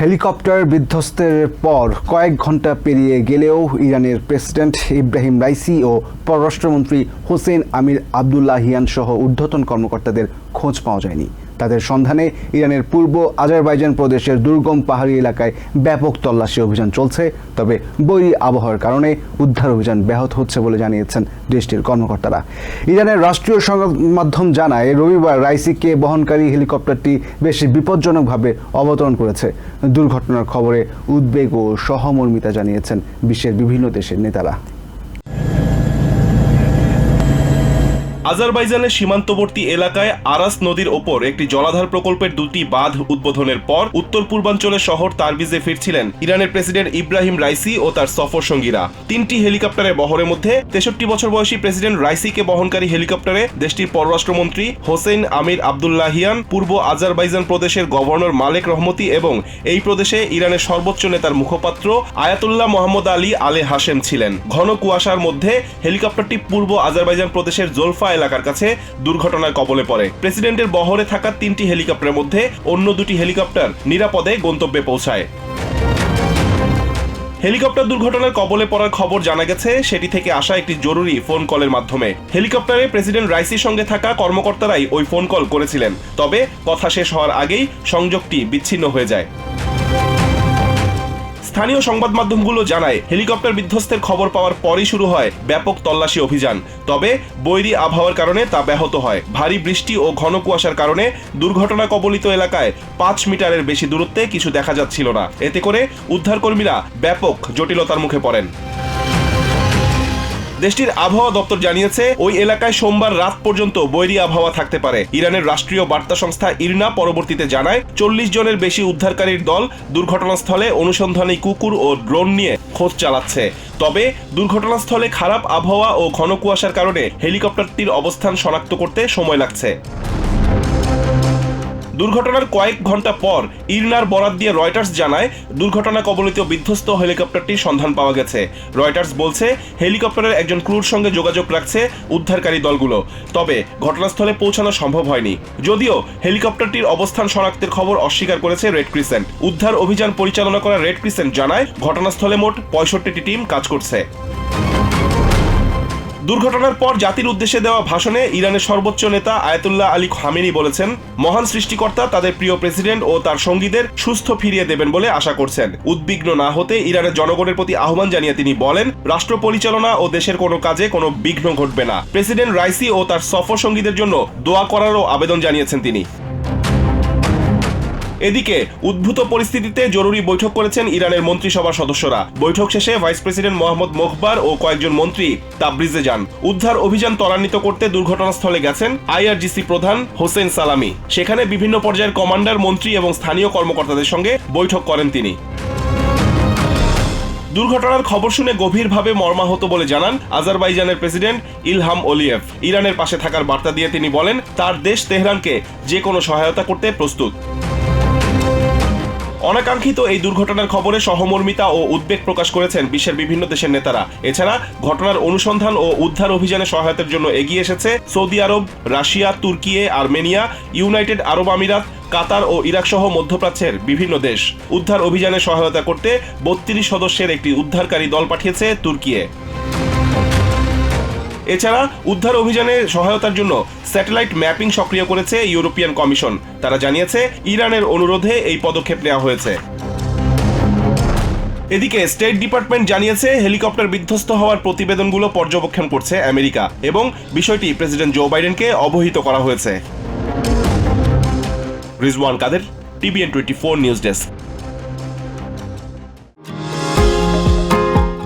Helicopter বিধ্বস্তের পর কয়েক ঘণ্টা পেরিয়ে গেলেও ইরানের প্রেসিডেন্ট ইব্রাহিম রাইসি ও পররাষ্ট্রমন্ত্রী হোসেন আমির আবদুল্লাহিয়ান সহ ঊর্ধ্বতন কর্মকর্তাদের খোঁজ পাওয়া যায়নি। তাদের সন্ধানে ইরানের পূর্ব আজারবাইজান প্রদেশের দুর্গম পাহাড়ি এলাকায় ব্যাপক তল্লাশি অভিযান চলছে, তবে বৈরী আবহাওয়ার কারণে উদ্ধার অভিযান ব্যাহত হচ্ছে বলে জানিয়েছেন দেশটির কর্মকর্তারা। ইরানের রাষ্ট্রীয় সংবাদ মাধ্যম জানায়, রবিবার রাইসিকে বহনকারী হেলিকপ্টারটি বেশ বিপজ্জনকভাবে অবতরণ করেছে। দুর্ঘটনার খবরে উদ্বেগ ও সহমর্মিতা জানিয়েছেন বিশ্বের বিভিন্ন দেশের নেতারা। আজারবাইজানের সীমান্তবর্তী এলাকায় আরাস নদীর ওপর একটি জলাধার প্রকল্পের দুটি বাঁধ উদ্বোধনের পর উত্তর পূর্বাঞ্চলের শহর তারবিজে ফিরছিলেন ইরানের প্রেসিডেন্ট ইব্রাহিম রাইসি ও তার সফর সঙ্গীরা তিনটি হেলিকপ্টারের বহরের মধ্যে তেষট্টি বছর বয়সী প্রেসিডেন্ট রাইসিকে বহনকারী হেলিকপ্টারে দেশটির পররাষ্ট্রমন্ত্রী হোসেন আমির আবদুল্লাহিয়ান, পূর্ব আজারবাইজান প্রদেশের গভর্নর মালেক রহমতি এবং এই প্রদেশে ইরানের সর্বোচ্চ নেতার মুখপাত্র আয়াতুল্লাহ মোহাম্মদ আলী আলে হাশেম ছিলেন। ঘন কুয়াশার মধ্যে হেলিকপ্টারটি পূর্ব আজারবাইজান প্রদেশের জোলফা এলাকার কাছে দুর্ঘটনার কবলে পড়ে। প্রেসিডেন্টের বহরে থাকা তিনটি হেলিকপ্টারের মধ্যে অন্য দুটি হেলিকপ্টার নিরাপদে গন্তব্যে পৌঁছায়। হেলিকপ্টার দুর্ঘটনার কবলে পড়ার খবর জানা গেছে, সেটি থেকে আসা একটি জরুরি ফোন কলের মাধ্যমে। হেলিকপ্টারে প্রেসিডেন্ট রাইসির সঙ্গে থাকা কর্মকর্তারাই ওই ফোন কল করেছিলেন, তবে কথা শেষ হওয়ার আগেই সংযোগটি বিচ্ছিন্ন হয়ে যায়। স্থানীয় সংবাদ মাধ্যমগুলো জানায়, হেলিকপ্টার বিধ্বস্তের খবর পাওয়ার পরই শুরু হয় ব্যাপক তল্লাশি অভিযান। তবে, বৈরী আবহাওয়ার কারণে তা ব্যাহত হয়। ভারী বৃষ্টি ও ঘন কুয়াশার কারণে দুর্ঘটনা কবলিত এলাকায় পাঁচ মিটারের বেশি দূরত্বে কিছু দেখা যাচ্ছিল না। এতে করে উদ্ধারকর্মীরা ব্যাপক জটিলতার মুখে পড়েন। দেশটির আবহাওয়া দপ্তর জানিয়েছে, ওই এলাকায় সোমবার রাত পর্যন্ত বৈরি আবহাওয়া থাকতে পারে। ইরানের রাষ্ট্রীয় বার্তা সংস্থা ইরনা পরবর্তীতে জানায়, চল্লিশ জনের বেশি উদ্ধারকারীর দল দুর্ঘটনাস্থলে অনুসন্ধানী কুকুর ও ড্রোন নিয়ে খোঁজ চালাচ্ছে। তবে দুর্ঘটনাস্থলে খারাপ আবহাওয়া ও ঘন কুয়াশার কারণে হেলিকপ্টারটির অবস্থান শনাক্ত করতে সময় লাগছে। দুর্ঘটনার কয়েক ঘণ্টা পর ইরনার বরাত দিয়ে রয়টার্স জানায় দুর্ঘটনা কবলিত বিধ্বস্ত হেলিকপ্টারটির সন্ধান পাওয়া গেছে। রয়টার্স বলছে, হেলিকপ্টারের একজন ক্রুর সঙ্গে যোগাযোগ রাখছে উদ্ধারকারী দলগুলো। তবে ঘটনাস্থলে পৌঁছানো সম্ভব হয়নি। যদিও হেলিকপ্টারটির অবস্থান শনাক্তের খবর অস্বীকার করেছে রেড ক্রিসেন্ট। উদ্ধার অভিযান পরিচালনা করা রেড ক্রিসেন্ট জানায়, ঘটনাস্থলে মোট পঁয়ষট্টিটি টিম কাজ করছে। দুর্ঘটনার পর জাতির উদ্দেশ্যে দেওয়া ভাষণে ইরানের সর্বোচ্চ নেতা আয়াতুল্লাহ আলী খামেনি বলেছেন, মহান সৃষ্টিকর্তা তাদের প্রিয় প্রেসিডেন্ট ও তার সঙ্গীদের সুস্থ ফিরিয়ে দেবেন বলে আশা করছেন। উদ্বিগ্ন না হতে ইরানের জনগণের প্রতি আহ্বান জানিয়ে তিনি বলেন, রাষ্ট্র পরিচালনা ও দেশের কোনো কাজে কোনো বিঘ্ন ঘটবে না। প্রেসিডেন্ট রাইসি ও তার সফর সঙ্গীদের জন্য দোয়া করারও আবেদন জানিয়েছেন তিনি। এদিকে, উদ্ভূত পরিস্থিতিতে জরুরি বৈঠক করেছেন ইরানের মন্ত্রিসভার সদস্যরা। বৈঠক শেষে ভাইস প্রেসিডেন্ট মোহাম্মদ মোখবার ও কয়েকজন মন্ত্রী তাবরিজে যান। উদ্ধার অভিযান ত্বরান্বিত করতে দুর্ঘটনাস্থলে গেছেন আইআরজিসি প্রধান হোসেন সালামি। সেখানে বিভিন্ন পর্যায়ের কমান্ডার, মন্ত্রী এবং স্থানীয় কর্মকর্তাদের সঙ্গে বৈঠক করেন তিনি। দুর্ঘটনার খবর শুনে গভীরভাবে মর্মাহত বলে জানান আজারবাইজানের প্রেসিডেন্ট ইলহাম ওলিয়েভ ইরানের পাশে থাকার বার্তা দিয়ে তিনি বলেন, তার দেশ তেহরানকে যে কোনো সহায়তা করতে প্রস্তুত। অনাকাঙ্ক্ষিত এই দুর্ঘটনার খবরে সহমর্মিতা ও উদ্বেগ প্রকাশ করেছেন বিশ্বের বিভিন্ন দেশের নেতারা। এছাড়া ঘটনার অনুসন্ধান ও উদ্ধার অভিযানে সহায়তার জন্য এগিয়ে এসেছে Saudi Arab, Russia Turkiye Armenia, United Arab Emirates, Qatar ও ইরাক সহ মধ্যপ্রাচ্যের বিভিন্ন দেশ। উদ্ধার অভিযানে সহায়তা করতে বত্রিশ সদস্যের একটি উদ্ধারকারী দল পাঠিয়েছে তুর্কিয়ে। এছাড়া উদ্ধার অভিযানে সহায়তার জন্য স্যাটেলাইট ম্যাপিং সক্রিয় করেছে ইউরোপিয়ান কমিশন। তারা জানিয়েছে, ইরানের অনুরোধে এই পদক্ষেপ নেওয়া হয়েছে। এদিকে স্টেট ডিপার্টমেন্ট জানিয়েছে, হেলিকপ্টার বিধ্বস্ত হওয়ার প্রতিবেদনগুলো পর্যবেক্ষণ করছে আমেরিকা এবং বিষয়টি প্রেসিডেন্ট জো বাইডেনকে অবহিত করা হয়েছে। Rizwan Kader, TVN twenty four news desk.